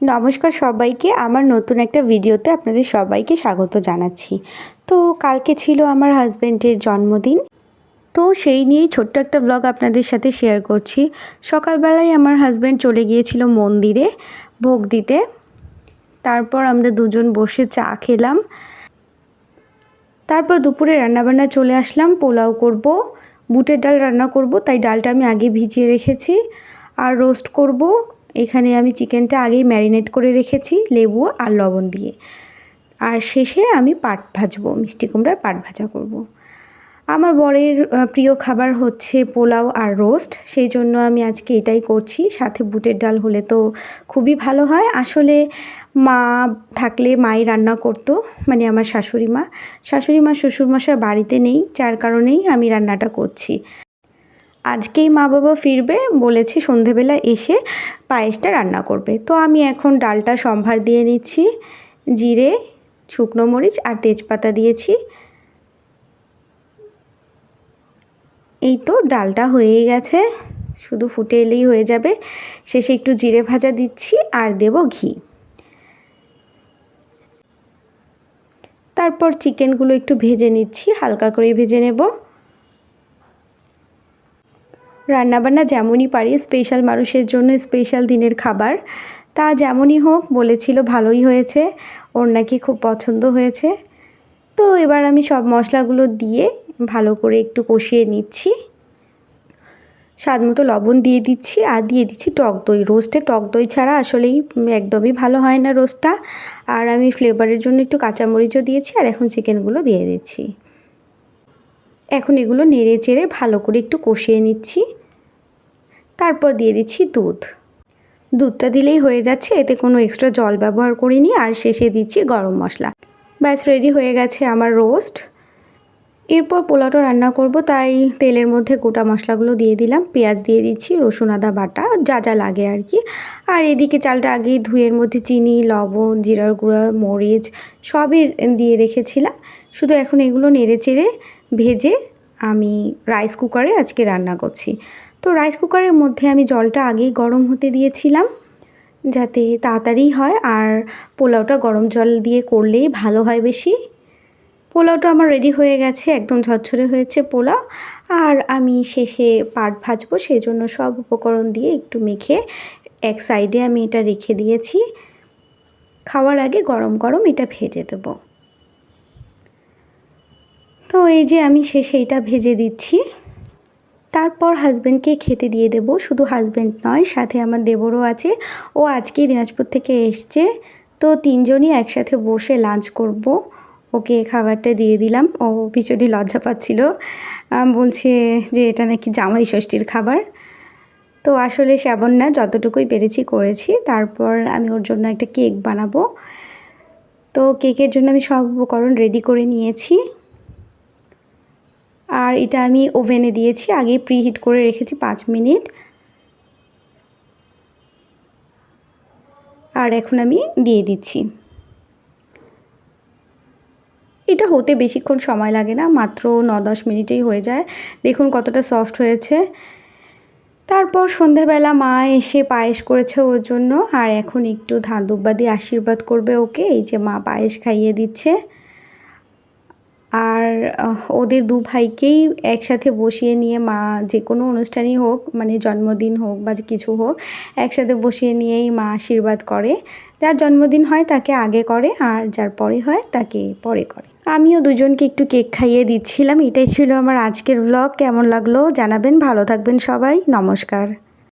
নমস্কার সবাইকে। আমার নতুন একটা ভিডিওতে আপনাদের সবাইকে স্বাগত জানাচ্ছি। তো কালকে ছিল আমার হাজব্যান্ডের জন্মদিন। তো সেই নিয়েই ছোট্ট একটা ব্লগ আপনাদের সাথে শেয়ার করছি। সকালবেলায় আমার হাজব্যান্ড চলে গিয়েছিল মন্দিরে ভোগ দিতে। তারপর আমরা দুজন বসে চা খেলাম। তারপর দুপুরে রান্নাবান্না চলে আসলাম, পোলাও করব, বুটের ডাল রান্না করব, তাই ডালটা আমি আগে ভিজিয়ে রেখেছি। আর রোস্ট করব এখানে আমি চিকেনটা আগেই ম্যারিনেট করে রেখেছি, লেবু আর লবণ দিয়ে। আর শেষে আমি পাট ভাজবো, মিষ্টি কুমড়ার পাট ভাজা করব। আমার বরের প্রিয় খাবার হচ্ছে পোলাও আর রোস্ট, সেই জন্য আমি আজকে এটাই করছি। সাথে বুটের ডাল হলে তো খুবই ভালো হয়। আসলে মা থাকলে মাই রান্না করতো মানে আমার শাশুড়ি মা। শাশুড়ি মা, শ্বশুরমশাই বাড়িতে নেই, যার কারণেই আমি রান্নাটা করছি। আজকেই মা বাবা ফিরবে, বলেছে সন্ধেবেলা এসে পায়েসটা রান্না করবে। তো আমি এখন ডালটা সম্ভার দিয়ে নিচ্ছি, জিরে, শুকনো মরিচ আর তেজপাতা দিয়েছি। এই তো ডালটা হয়ে গেছে, শুধু ফুটে এলেই হয়ে যাবে। শেষে একটু জিরে ভাজা দিচ্ছি আর দেব ঘি। তারপর চিকেনগুলো একটু ভেজে নিচ্ছি, হালকা করে ভেজে নেব। রান্নাবান্না যেমনই পারি স্পেশাল মানুষের জন্য স্পেশাল দিনের খাবার। তা যেমনই হোক, বলেছিল ভালোই হয়েছে, ওর নাকি খুব পছন্দ হয়েছে। তো এবার আমি সব মশলাগুলো দিয়ে ভালো করে একটু কষিয়ে নিচ্ছি। স্বাদ মতো লবণ দিয়ে দিচ্ছি, আর দিয়ে দিচ্ছি টক দই। রোস্টে টক দই ছাড়া আসলেই একদমই ভালো হয় না রোস্টটা। আর আমি ফ্লেভারের জন্য একটু কাঁচামরিচও দিয়েছি, আর এখন চিকেনগুলো দিয়ে দিচ্ছি। এখন এগুলো নেড়ে চেড়ে ভালো করে একটু কষিয়ে নিচ্ছি। তারপর দিয়ে দিচ্ছি দুধ। দুধটা দিলেই হয়ে যাচ্ছে, এতে কোনো এক্সট্রা জল ব্যবহার করিনি, আর শেষে দিচ্ছি গরম মশলা। ব্যাস রেডি হয়ে গেছে আমার রোস্ট এরপর পোলাওটা রান্না করব, তাই তেলের মধ্যে গোটা মশলাগুলো দিয়ে দিলাম, পেঁয়াজ দিয়ে দিচ্ছি, রসুন, আদা, বাটা, যা যা লাগে আর কি। আর এদিকে চালটা আগেই ধুয়ের মধ্যে চিনি, লবণ, জিরার গুঁড়া, মরিচ, সবই দিয়ে রেখেছিলাম। শুধু এখন এগুলো নেড়ে চেড়ে ভেজে আমি রাইস কুকারে আজকে রান্না করছি। তো রাইস কুকারের মধ্যে আমি জলটা আগেই গরম হতে দিয়েছিলাম, যাতে তাড়াতাড়ি হয়। আর পোলাওটা গরম জল দিয়ে করলেই ভালো হয় বেশি। পোলাওটা আমার রেডি হয়ে গেছে, একদম ঝরঝরে হয়েছে পোলাও। আর আমি শেষে পাট ভাজবো সেই জন্য সব উপকরণ দিয়ে একটু মেখে এক সাইডে আমি এটা রেখে দিয়েছি। খাওয়ার আগে গরম গরম এটা ভেজে দেব। তো এই যে আমি শেষে এটা ভেজে দিচ্ছি। তারপর হাজব্যান্ডকে খেতে দিয়ে দেব। শুধু হাজব্যান্ড নয়, সাথে আমার দেবরও আছে। ও আজকে দিনাজপুর থেকে এসছে। তো তিনজনই একসাথে বসে লাঞ্চ করব। ওকে খাবারটা দিয়ে দিলাম। ও ভীষণই লজ্জা পাচ্ছিল। বলছে যে এটা নাকি জামাই ষষ্ঠীর খাবার। তো আসলে সেমন না, যতটুকুই পেরেছি করেছি। তারপর আমি ওর জন্য একটা কেক বানাবো। তো কেকের জন্য আমি সব উপকরণ রেডি করে নিয়েছি। আর এটা আমি ওভেনে দিয়েছি আগে প্রিহিট করে রেখেছি পাঁচ মিনিট। আর এখন আমি দিয়ে দিচ্ছি। এটা হতে বেশিক্ষণ সময় লাগে না, মাত্র ন দশ মিনিটেই হয়ে যায়। দেখুন কতটা সফট হয়েছে। তারপর সন্ধ্যাবেলা মা এসে পায়েস করেছে ওর জন্য, আর এখন একটু ধান দুব্বা দিয়ে আশীর্বাদ করবে ওকে। এই যে মা পায়েস খাইয়ে দিচ্ছে। আর ওদের দু ভাইকেই একসাথে বসিয়ে নিয়ে মা যে কোনো অনুষ্ঠানই হোক মানে জন্মদিন হোক বা কিছু হোক, একসাথে বসিয়ে নিয়েই মা আশীর্বাদ করে। যার জন্মদিন হয় তাকে আগে করে আর যার পরে হয় তাকে পরে করে। আমিও দুজনকে একটু কেক খাইয়ে দিচ্ছিলাম। এটাই ছিল আমার আজকের ব্লগ কেমন লাগল জানাবেন। ভালো থাকবেন সবাই। নমস্কার।